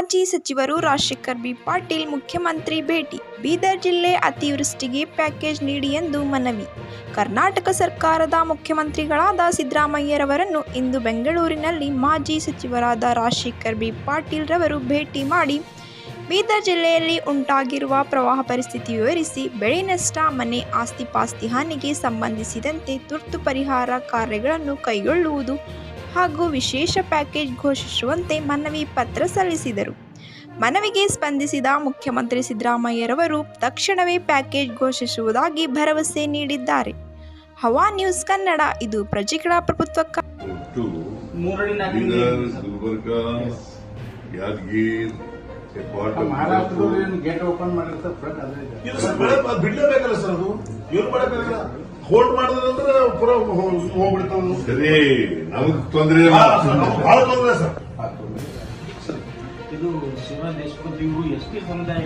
ಮಾಜಿ ಸಚಿವರು ರಾಜಶೇಖರ್ ಬಿ. ಪಾಟೀಲ್ ಮುಖ್ಯಮಂತ್ರಿ ಭೇಟಿ. ಬೀದರ್ ಜಿಲ್ಲೆ ಅತಿವೃಷ್ಟಿಗೆ ಪ್ಯಾಕೇಜ್ ನೀಡಿ ಎಂದು ಮನವಿ. ಕರ್ನಾಟಕ ಸರ್ಕಾರದ ಮುಖ್ಯಮಂತ್ರಿಗಳಾದ ಸಿದ್ದರಾಮಯ್ಯರವರನ್ನು ಇಂದು ಬೆಂಗಳೂರಿನಲ್ಲಿ ಮಾಜಿ ಸಚಿವರಾದ ರಾಜಶೇಖರ್ ಬಿ. ಪಾಟೀಲ್ ರವರು ಭೇಟಿ ಮಾಡಿ ಬೀದರ್ ಜಿಲ್ಲೆಯಲ್ಲಿ ಉಂಟಾಗಿರುವ ಪ್ರವಾಹ ಪರಿಸ್ಥಿತಿ ವಿವರಿಸಿ ಬೆಳೆ ನಷ್ಟ, ಮನೆ ಆಸ್ತಿ ಪಾಸ್ತಿ ಹಾನಿಗೆ ಸಂಬಂಧಿಸಿದಂತೆ ತುರ್ತು ಪರಿಹಾರ ಕಾರ್ಯಗಳನ್ನು ಕೈಗೊಳ್ಳುವುದು ಹಾಗೂ ವಿಶೇಷ ಪ್ಯಾಕೇಜ್ ಘೋಷಿಸುವಂತೆ ಮನವಿ ಪತ್ರ ಸಲ್ಲಿಸಿದರು. ಮನವಿಗೆ ಸ್ಪಂದಿಸಿದ ಮುಖ್ಯಮಂತ್ರಿ ಸಿದ್ದರಾಮಯ್ಯರವರು ತಕ್ಷಣವೇ ಪ್ಯಾಕೇಜ್ ಘೋಷಿಸುವುದಾಗಿ ಭರವಸೆ ನೀಡಿದ್ದಾರೆ. ಹವಾ ನ್ಯೂಸ್ ಕನ್ನಡ ಇದು ಪ್ರಜೆಗಳ ಪ್ರಭುತ್ವಕ್ಕ. ಹೋಲ್ಡ್ ಮಾಡಿದ್ರೆ ಹೋಗ್ಬಿಡ್ತಾವ ಸರಿ ನಮಗ್ ತೊಂದರೆ ಬಹಳ ತೊಂದರೆ ಸರ್. ಇದು ಶಿವ ದೇಶಪಾಂಡೆ ಎಷ್ಟೇ ಸಮುದಾಯ